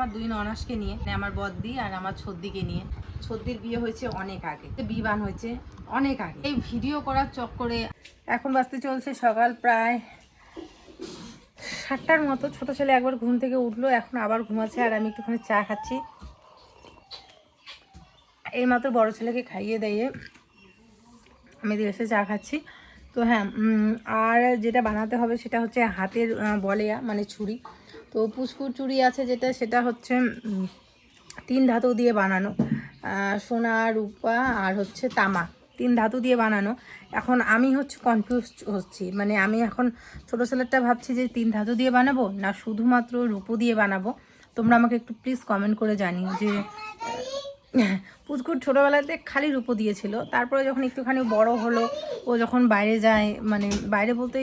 আমার দুই ননাসকে নিয়ে মানে আমার বদ্দি আর আমার ছদ্দিকে নিয়ে। ছদ্দির বিয়ে হয়েছে অনেক আগে। বিবান হয়েছে অনেক আগে। এই ভিডিও করার চক্করে এখন বাজতে চলছে সকাল প্রায় সাতটার মতো। ছোট ছেলে একবার ঘুম থেকে উঠল, এখন আবার ঘুমাচ্ছে আর আমি একটুখানি চা খাচ্ছি। এই মাত্র বড় ছেলেকে খাইয়ে দিয়ে আমি এসে চা খাচ্ছি। তো হ্যাঁ আর যেটা বানাতে হবে সেটা হচ্ছে হাতের বলেয়া মানে ছুরি। তো পুষ্কুর চুড়ি আছে যেটা, সেটা হচ্ছে তিন ধাতু দিয়ে বানানো। সোনা, রূপা আর হচ্ছে তামা, তিন ধাতু দিয়ে বানানো। এখন আমি হচ্ছে কনফিউজ হচ্ছি। মানে আমি এখন ছোটো ছেলেরটা ভাবছি যে তিন ধাতু দিয়ে বানাবো না শুধুমাত্র রূপো দিয়ে বানাবো। তোমরা আমাকে একটু প্লিজ কমেন্ট করে জানিও যে পুচকুর ছোটোবেলাতে খালি রূপো দিয়েছিল। তারপরে যখন একটুখানি বড় হলো, ও যখন বাইরে যায় মানে বাইরে বলতে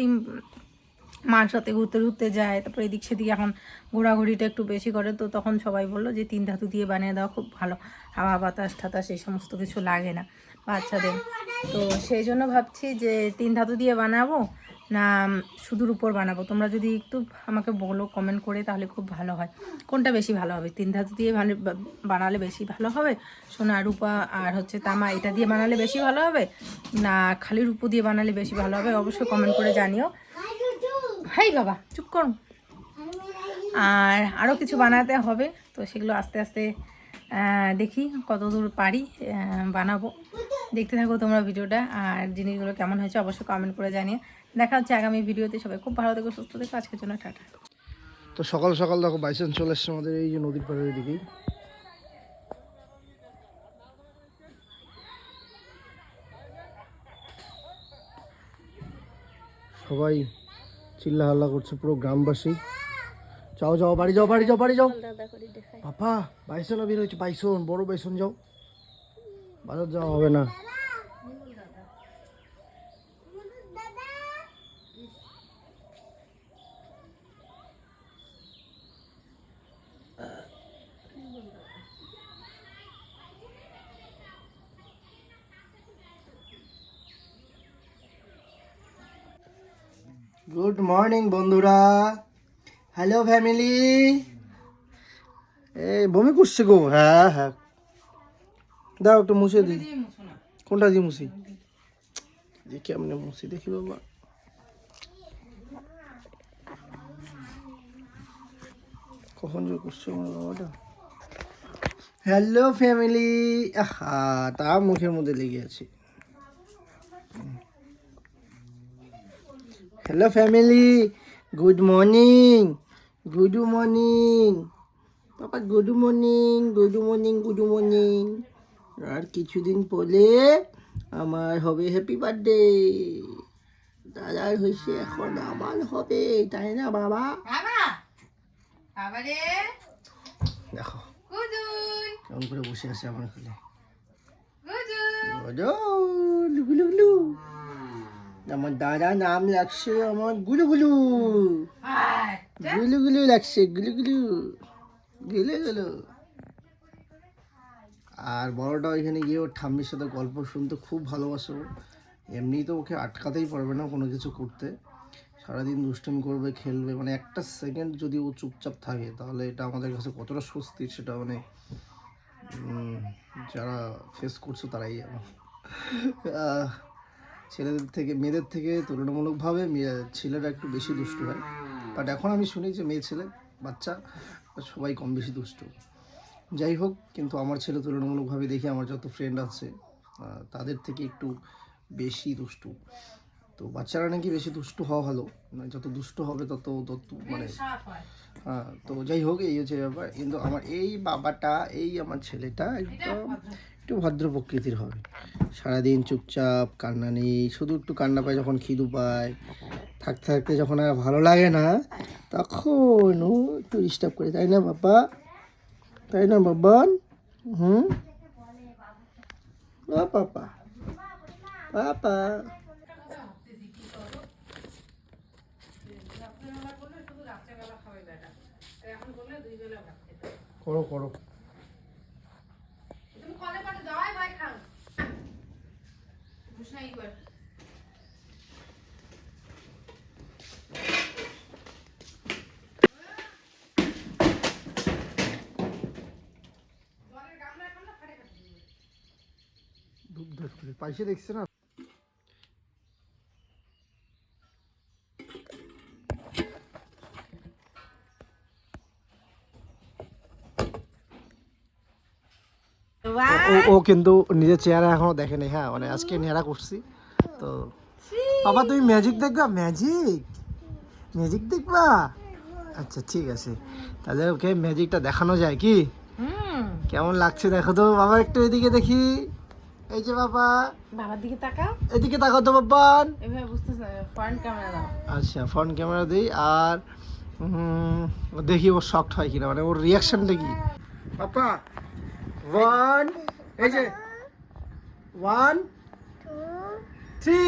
মার সাথে ঘুরতে ঘুরতে যায়, তারপরে এদিক সেদিকে এখন ঘোরাঘুরিটা একটু বেশি করে, তো তখন সবাই বলল যে তিন ধাতু দিয়ে বানিয়ে দেওয়া খুব ভালো। হাওয়া, বাতাস, ঠাতাস, এই সমস্ত কিছু লাগে না বাচ্চাদের। তো সেই জন্য ভাবছি যে তিন ধাতু দিয়ে বানাবো না শুধুর উপর বানাবো। তোমরা যদি একটু আমাকে বলো কমেন্ট করে, তাহলে খুব ভালো হয়। কোনটা বেশি ভালো হবে? তিন ধাতু দিয়ে বানা- বানালে বেশি ভালো হবে? সোনা, রূপা আর হচ্ছে তামা, এটা দিয়ে বানালে বেশি ভালো হবে? না খালি রূপো দিয়ে বানালে বেশি ভালো হবে? অবশ্যই কমেন্ট করে জানিও। হাই বাবা, চুপ করো। আর আরও কিছু বানাতে হবে, তো সেগুলো আস্তে আস্তে দেখি কতদূর পারি বানাবো। দেখতে থাকো তোমরা ভিডিওটা, আর জিনিসগুলো কেমন হয়েছে অবশ্যই কমেন্ট করে জানিয়ে দেখা হচ্ছে আগামী ভিডিওতে, সবাই খুব ভালো থেকো, সুস্থ থেকো, আজকের জন্য টাটা। তো সকাল সকাল দেখো বাইচান্স চলে এসছে আমাদের এই যে নদীর পাড়ের দিকেই সবাই চিল্লা হাল্লা করছে পুরো গ্রামবাসী। যাও যাও, বাড়ি যাও বাড়ি যাও বাড়ি যাও। পাপা বাইসন বের হয়েছে, বাইসন, বড় বাইসন যাও। বাজার যাওয়া হবে না গুড মর্নিং বন্ধুরা। হ্যালো ফ্যামিলি এই বমি করছে গো। হ্যাঁ হ্যাঁ। দাও একটু মুছে দিই। কোনটা দিয়ে মুছি দেখি কেমনে মুছি? দেখি বাবা। কখন যে করছে আমার বাবাটা? হ্যালো ফ্যামিলি আহা তা মুখের মধ্যে লেগে আছে। Hello family good morning good morning পাপা good morning good morning good morning আর কিছুদিন পরে আমার হবে হ্যাপি বার্থডে দাদার হয়েছে এখন আমার হবে তাই না বাবা? বাবা! বাবা দেখো। কেমন করে বসে আছে আমার খালে গুলু গুলু আমার দাদা নাম লাগছে আমার গুলু গুলু। গুলু গুলু লাগছে গুলু গুলু। গেলে গেল। আর বড়টা ওইখানে গিয়ে ওর ঠাম্মির সাথে গল্প শুনতে খুব ভালোবাসে এমনি তো ওকে আটকাতেই পারবে না কোনো কিছু করতে। সারাদিন দুষ্টুমি করবে খেলবে মানে একটা সেকেন্ড যদি ও চুপচাপ থাকে তাহলে এটা আমাদের কাছে কতটা স্বস্তির সেটা মানে যারা ফেস করছ তারাই আহ, ছেলেদের থেকে, মেয়েদের থেকে তুলনামূলকভাবে মেয়ে- ছেলেরা একটু বেশি দুষ্ট হয়। বাট এখন আমি শুনি যে মেয়ে, ছেলে, বাচ্চা, সবাই কম বেশি দুষ্টু। যাই হোক, কিন্তু আমার ছেলে তুলনামূলকভাবে দেখি আমার যত ফ্রেন্ড আছে তাদের থেকে একটু বেশি দুষ্টু। তো বাচ্চারা নাকি বেশি দুষ্ট হওয়া ভালো। মানে যত দুষ্ট হবে, তত তত মানে হ্যাঁ তো যাই হোক, এই হচ্ছে ব্যাপার। কিন্তু আমার এই বাবাটা, এই আমার ছেলেটা একদম একটু ভদ্র প্রকৃতির হবে। সারাদিন চুপচাপ, কান্না নেই, শুধু একটু কান্না পায় যখন খিদু পায়। থাকতে থাকতে যখন আর ভালো লাগে না, তখন ও একটু ডিস্টার্ব করে। তাই না বাবা? তাই না বাবান? হুম? পাপা। পাপা। করো করো তুমি কলে পাঠে দাওয়াই ভাই খাও বুঝনাই কর কমপ্লিট করি পাইসে দেখছে না? ও কিন্তু নিজের চেহারা এখনও দেখেনি হ্যাঁ মানে আজকে নেড়া করছি। তো বাবা তুমি ম্যাজিক দেখবা? ম্যাজিক ম্যাজিক দেখবা? আচ্ছা ঠিক আছে। তাহলে ওকে ম্যাজিকটা দেখানো যায় কি? হুম। কেমন লাগছে দেখো তো? বাবা একটু এদিকে দেখি। এই যে বাবা। বাবার দিকে তাকাও। এদিকে তাকাও তো বাবান। এভাবে বুঝতেছ ফ্রন্ট ক্যামেরা দাও। আচ্ছা ফ্রন্ট ক্যামেরা দিই আর দেখি ও শক্ট হয় কিনা মানে ওর রিয়াকশনটা কি? পাপা ওয়ান এই যে ওয়ান থ্রি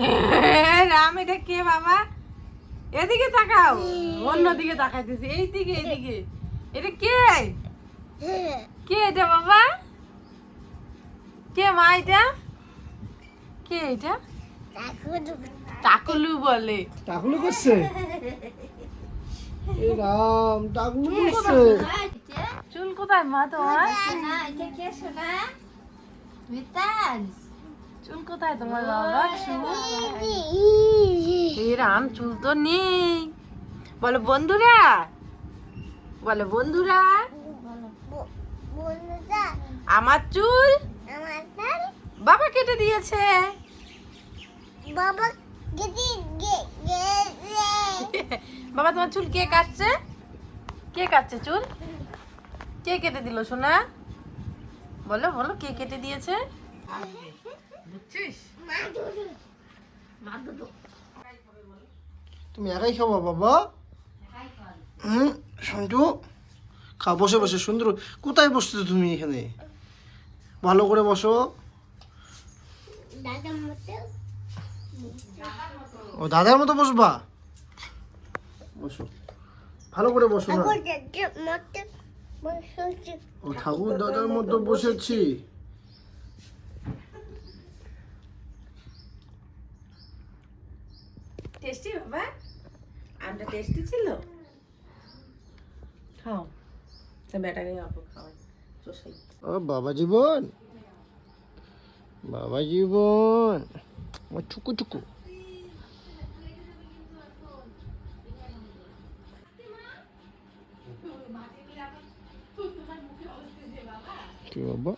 রাম এটা কে বাবা? এদিকে তাকাও অন্য দিকে তাকাইতেছি এই দিকে এইদিকে। এটা কে? কে এটা বাবা? কে মা এটা? কে এটা? টাকুলু বলে। টাকলু করছে? এ রাম টাকলু করছে। চুল কোথায় মা তোমার? চুল কোথায় তোমার বাবা? চুল? এই রাম চুল তো নেই। বলো বন্ধুরা বলো বন্ধুরা। আমার চুল? বাবা কেটে দিয়েছে। বাবা বাবা তোমার চুল কে কাটছে? কে কাটছে চুল? কে কেটে দিল সোনা? বলো বলো কে কেটে দিয়েছে? তুমি একাই খাব বাবা? হুম সন্টু? খা বসে বসে সুন্দর। কোথায় বসছো তুমি এখানে? ভালো করে বসো। ও দাদার মতো বসবা? বসো। ভালো করে বসো না। ও ঠাকুর দাদার মতো বসেছি। টেস্টি বাবা? আমটা টেস্টি ছিল? খাও। তা বেটাকে অল্প খাওয়াই। ও বাবা জীবন। বাবা জীবন আমার চুকু চুকু কি বাবা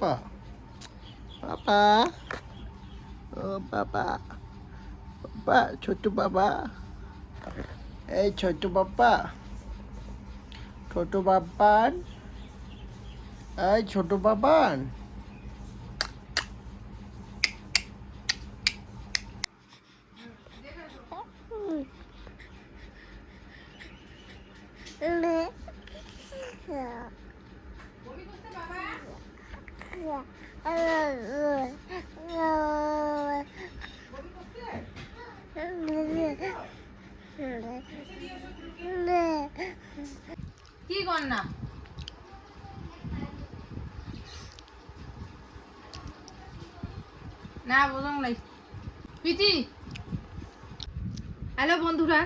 পাপা পাপা ও বাবা বাবা ছোট বাবা এই ছোট বাবা ছোট বাবান এই ছোট বাবান কি কর না, বোঝং নাই। প্রীতি? হ্যালো বন্ধুরা,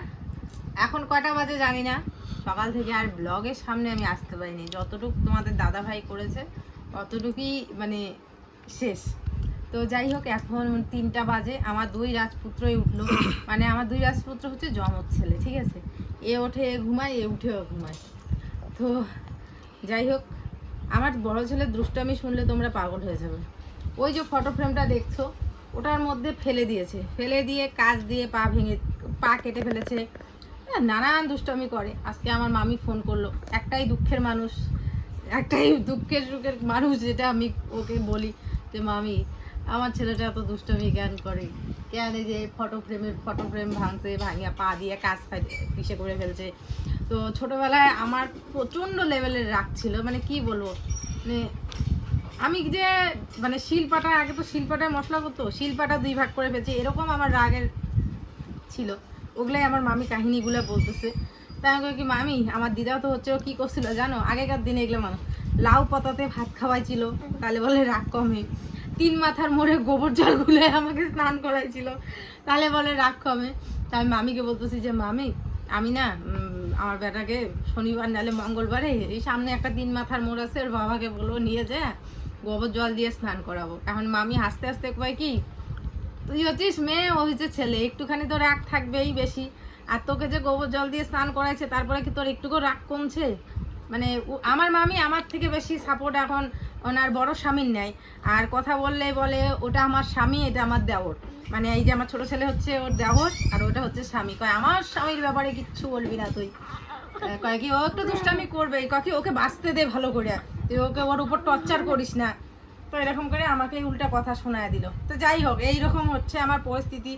এখন কটা বাজে জানি না। সকাল থেকে আর ব্লগের সামনে আমি আসতে পারিনি। যতটুকু তোমাদের দাদা ভাই করেছে, ততটুকুই মানে শেষ। তো যাই হোক এখন তিনটা বাজে। আমার দুই রাজপুত্রই উঠল। মানে আমার দুই রাজপুত্র হচ্ছে জমজ ছেলে ঠিক আছে? এ ওঠে এ ঘুমায় এ উঠেও ঘুমায়। তো যাই হোক আমার বড় ছেলের দুষ্টামি শুনলে তোমরা পাগল হয়ে যাবে। ওই যে ফটো ফ্রেমটা দেখছ ওটার মধ্যে ফেলে দিয়েছে। ফেলে দিয়ে কাজ দিয়ে পা ভেঙে পা কেটে ফেলেছে। হ্যাঁ, নানান দুষ্টামি করে। আজকে আমার মামি ফোন করল। একটাই দুঃখের মানুষ একটাই দুঃখের সুখের মানুষ যেটা আমি ওকে বলি যে মামি আমার ছেলেটা এত দুষ্টামি জ্ঞান করে? কেন এই যে ফটো ফ্রেমের, ফটো ফ্রেম ভাঙছে, ভাঙিয়া পা দিয়ে কাজ পিসে করে ফেলছে। তো ছোটবেলায় আমার প্রচণ্ড লেভেলের রাগ ছিল মানে কি বলব? মানে আমি যে মানে শিলপাটা, আগে তো শিলপাটায় মশলা করতো শিলপাটা দুই ভাগ করে ফেলছে, এরকম আমার রাগের ছিল। ওগুলাই আমার মামি কাহিনীগুলো বলতেছে। তাই আমি কি, মামি, আমার দিদাও তো হচ্ছে, ও কী করছিল জানো? আগেকার দিনে এগুলো মানুষ, লাউ পাতাতে ভাত খাওয়াইছিল, তাহলে বলে রাগ কমে। তিন মাথার মোড়ে গোবর জল গুলে আমাকে স্নান করাইছিল। তাহলে বলে রাগ কমে। তাই মামিকে বলতেছি যে, মামি, আমি না আমার বেটাকে শনিবার নালে মঙ্গলবারে এই সামনে একটা তিন মাথার মোড় আছে, ওর বাবাকে বলব নিয়ে যে, গোবর জল দিয়ে স্নান করাবো। এখন মামি হাসতে হাসতে কয় কি, তুই হচ্ছিস মেয়ে, ও হচ্ছে ছেলে, একটুখানি তো রাগ থাকবেই বেশি। আর তোকে যে গোবর জল দিয়ে স্নান করাইছে, তারপরে কি তোর একটুকু রাগ কমছে? মানে আমার মামি আমার থেকে বেশি সাপোর্ট এখন ওনার বড় স্বামীর নেয় আর কথা বললে বলে, ওটা আমার স্বামী, এটা আমার দেওর। মানে এই যে আমার ছোট ছেলে হচ্ছে ওর দেওর, আর ওটা হচ্ছে স্বামী। কয়, আমার স্বামীর ব্যাপারে কিচ্ছু বলবি না তুই। কয় কি, ও একটু দুষ্টামি করবে। কয় ওকে বাঁচতে দে ভালো করে। তুই ওকে ওর উপর টর্চার করিস না। তো এরকম করে আমাকে উল্টা কথা শোনায় দিল। তো যাই হোক, এইরকম হচ্ছে আমার পরিস্থিতি।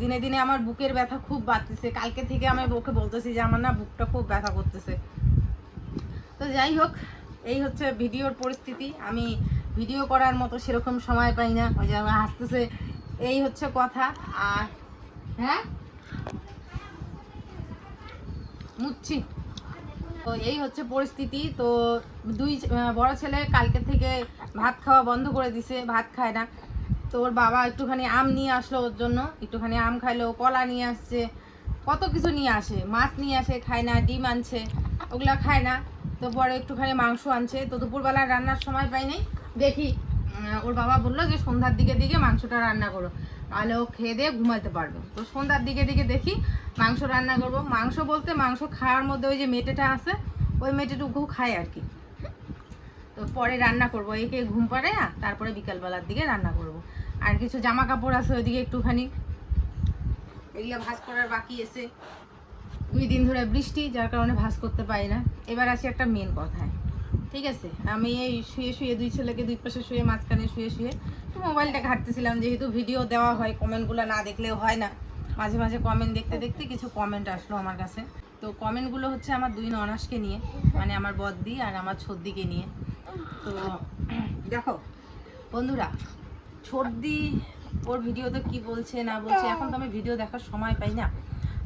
দিনে দিনে আমার বুকের ব্যথা খুব বাড়তেছে। কালকে থেকে আমি ওকে বলতেছি যে আমার না বুকটা খুব ব্যথা করতেছে। তো যাই হোক এই হচ্ছে ভিডিওর পরিস্থিতি। আমি ভিডিও করার মতো সেরকম সময় পাই না। ওই যে আমার হাসতেছে। এই হচ্ছে কথা। আর হ্যাঁ? মুচ্ছি। তো এই হচ্ছে পরিস্থিতি। তো দুই বড় ছেলে কালকে থেকে ভাত খাওয়া বন্ধ করে দিছে। ভাত খায় না। তো ওর বাবা একটুখানি আম নিয়ে আসলো ওর জন্য। একটুখানি আম খাইলো কলা নিয়ে আসছে। কত কিছু নিয়ে আসে। মাছ নিয়ে আসে, খায় না, ডিম আনছে। ওগুলা খায় না। তো পরে একটুখানি মাংস আনছে। তো দুপুরবেলা রান্নার সময় পাই নাই। দেখি ওর বাবা বলল যে সন্ধ্যার দিকে দিকে মাংসটা রান্না করো। তাহলে ও খেয়ে দিয়ে ঘুমাতে পারবে। তো সন্ধ্যার দিকে দিকে দেখি মাংস রান্না করব। মাংস বলতে মাংস খাওয়ার মধ্যে ওই যে মেটেটা আছে, ওই মেটেটুকু খায় আর কি। তো পরে রান্না করব। একে ঘুম পাড়ে তারপরে বিকালবেলার দিকে রান্না করব। আর কিছু জামা কাপড় আছে ওইদিকে একটুখানি। এগুলো ভাঁজ করার বাকি এসে দুই দিন ধরে বৃষ্টি, যার কারণে ভাঁজ করতে পারি না। এবার আসি একটা মেন কথায়। ঠিক আছে? আমি এই শুয়ে শুয়ে দুই ছেলেকে দুই পাশে শুয়ে মাঝখানে শুয়ে শুয়ে মোবাইলটা ঘাটতেছিলাম, যেহেতু ভিডিও দেওয়া হয় কমেন্টগুলো না দেখলেও হয় না। মাঝে মাঝে কমেন্ট দেখতে দেখতে কিছু কমেন্ট আসলো আমার কাছে। তো কমেন্টগুলো হচ্ছে আমার দুই ননাসকে নিয়ে মানে আমার বদ্দি আর আমার ছদ্দিকে নিয়ে। তো দেখো, বন্ধুরা ছর্দি ওর ভিডিওতে কি বলছে, না বলছে, এখন তো আমি ভিডিও দেখার সময় পাই না।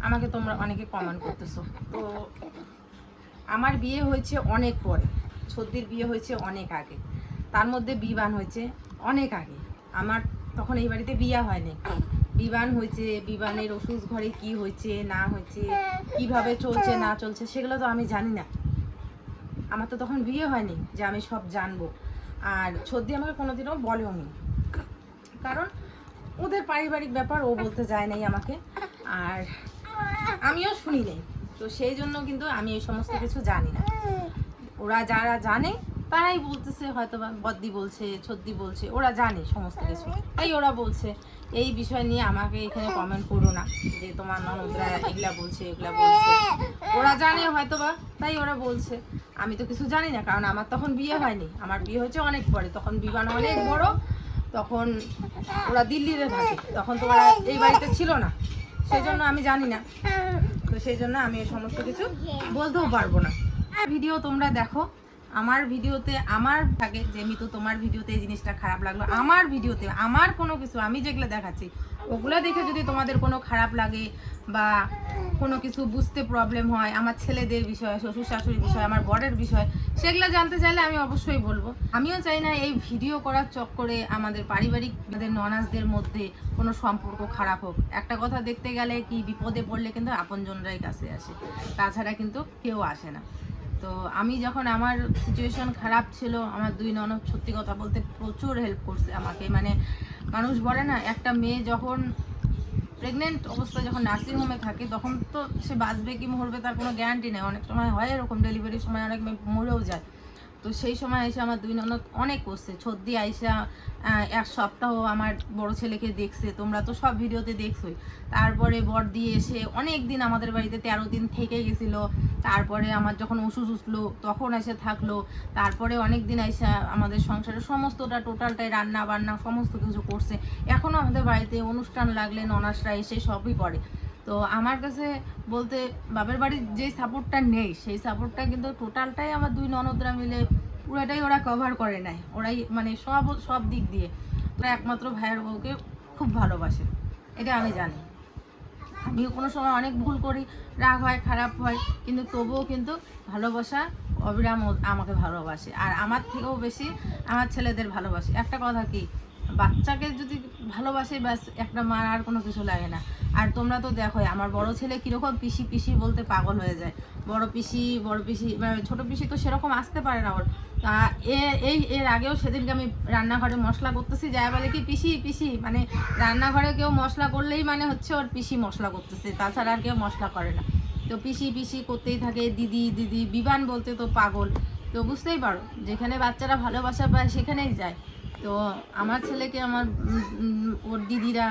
আমাকে তোমরা অনেকে কমেন্ট করতেছো। তো আমার বিয়ে হয়েছে অনেক পরে। ছর্দির বিয়ে হয়েছে অনেক আগে। তার মধ্যে বিবান হয়েছে অনেক আগে। আমার তখন এই বাড়িতে বিয়া হয়নি। বিবান হয়েছে, বিবানের ওষুধ ঘরে কি হয়েছে, না হয়েছে, কীভাবে চলছে, না চলছে, সেগুলো তো আমি জানি না। আমার তো তখন বিয়ে হয়নি, যে আমি সব জানব। আর ছর্দি আমাকে কোনোদিনও বলেও নি কারণ ওদের পারিবারিক ব্যাপার, ও বলতে যায় নাই আমাকে। আর আমিও শুনি নাই। তো সেই জন্য কিন্তু আমি এই সমস্ত কিছু জানি না। ওরা যারা জানে, তারাই বলতেছে হয়তো বদ্দি বলছে, ছদ্দি বলছে, ওরা জানে সমস্ত কিছু। তাই ওরা বলছে, এই বিষয় নিয়ে আমাকে এখানে কমেন্ট করো না, যে তোমার ননদরা এগুলা বলছে এগুলা বলছে। ওরা জানে হয়তো বা তাই ওরা বলছে। আমি তো কিছু জানি না, কারণ আমার তখন বিয়ে হয়নি। আমার বিয়ে হয়েছে অনেক পরে, তখন বিবান অনেক বড়, তখন ওরা দিল্লিতে থাকে। তখন তো ওরা এই বাড়িতে ছিল না। সেই জন্য আমি জানি না। তো সেই জন্য আমি সমস্ত কিছু বলতেও পারব না। ভিডিও তোমরা দেখো। আমার ভিডিওতে আমার থাকে যে, মিতু, তোমার ভিডিওতে এই জিনিসটা খারাপ লাগল। আমার ভিডিওতে, আমার কোনো কিছু, আমি যেগুলো দেখাচ্ছি, ওগুলো দেখে যদি তোমাদের কোনো খারাপ লাগে বা কোনো কিছু বুঝতে প্রবলেম হয়, আমার ছেলেদের বিষয় শ্বশুর শাশুড়ির বিষয়, আমার বরের বিষয়, সেগুলো জানতে চাইলে আমি অবশ্যই বলব। আমিও চাই না এই ভিডিও করার চক্করে আমাদের পারিবারিক আমাদের ননাসদের মধ্যে কোনো সম্পর্ক খারাপ হোক। একটা কথা দেখতে গেলে কি বিপদে পড়লে কিন্তু আপনজনরাই কাছে আসে, তাছাড়া কিন্তু কেউ আসে না। তো আমি যখন আমার সিচুয়েশন খারাপ ছিল, আমার দুই ননদ সত্যি কথা বলতে প্রচুর হেল্প করছে আমাকে। মানে মানুষ বলে না, একটা মেয়ে যখন প্রেগনেন্ট অবস্থায় যখন নার্সিং হোমে থাকে, তখন তো সে বাঁচবে কি মরবে তার কোনো গ্যারান্টি নেই। অনেক সময় হয় এরকম ডেলিভারির সময়, অনেক মেয়ে মরেও যায়। তো সেই সময় এসে আমার দুই ননদ অনেক করছে। ছদ্দি আইসা এক সপ্তাহ আমার বড় ছেলেকে দেখছে, তোমরা তো সব ভিডিওতে দেখছোই। তারপরে বর দিয়ে এসে অনেক দিন আমাদের বাড়িতে তেরো দিন থেকে গেছিল। তারপরে আমার যখন ওষুধ উঠল, তখন এসে থাকল। তারপরে অনেক দিন এসে আমাদের সংসারে সমস্তটা টোটালটাই রান্না বান্না সমস্ত কিছু করছে। এখনও আমাদের বাড়িতে অনুষ্ঠান লাগলে ননাসরা এসে সবই করে। তো আমার কাছে বলতে বাপের বাড়ির যে সাপোর্টটা নেই, সেই সাপোর্টটা কিন্তু টোটালটাই আমার দুই ননদরা মিলে পুরোটাই ওরা কভার করে নেয়। ওরাই মানে সব সব দিক দিয়ে। ওরা একমাত্র ভাইয়ের বউকে খুব ভালোবাসে, এটা আমি জানি। আমিও কোনো সময় অনেক ভুল করি, রাগ হয়, খারাপ হয়, কিন্তু তবুও কিন্তু ভালোবাসা অবিরাম আমাকে ভালোবাসে। আর আমার থেকেও বেশি আমার ছেলেদের ভালোবাসে। একটা কথা কি বাচ্চাকে যদি ভালোবাসে, ব্যাস, একটা মার আর কোনো কিছু লাগে না। আর তোমরা তো দেখো আমার বড় ছেলে কীরকম পিসি পিসি বলতে পাগল হয়ে যায়। বড় পিসি বড় পিসি মানে ছোটো পিসি তো সেরকম আসতে পারে না ওর। তা এই, এর আগেও সেদিনকে আমি রান্নাঘরে মশলা করতেছি যাই বলে কি পিসি পিসি মানে রান্নাঘরে কেউ মশলা করলেই মানে হচ্ছে ওর পিসি মশলা করতেছে, তাছাড়া আর কেউ মশলা করে না। তো পিসি পিসি করতেই থাকে, দিদি দিদি, বিবান বলতে তো পাগল। তো বুঝতেই পারো, যেখানে বাচ্চারা ভালোবাসা পায় সেখানেই যায়। তো আমার ছেলেকে আমার ওর দিদিরা,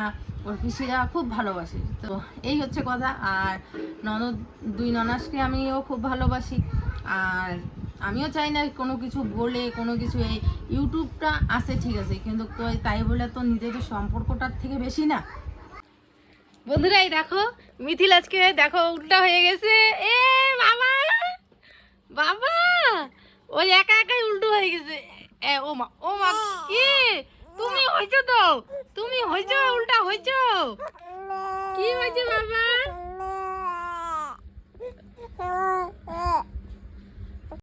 ওর পিসিরা খুব ভালোবাসে। তো এই হচ্ছে কথা। আর ননদ, দুই ননাসকে আমিও খুব ভালোবাসি। আর আমিও চাই না কোনো কিছু বলে, কোনো কিছু এই ইউটিউবটা আছে ঠিক আছে, কিন্তু তো তাই বলে তো নিজেদের সম্পর্কটার থেকে বেশি না। বন্ধুরা, এই দেখো, মিথিল আজকে দেখো, উল্টা হয়ে গেছে। এ, বাবা! বাবা! ওই একা একাই উল্টো হয়ে গেছে। এ ও মা ও মা কি? তুমি হইছো তো? তুমি হইছো উল্টা হইছো কি হয়েছে বাবা?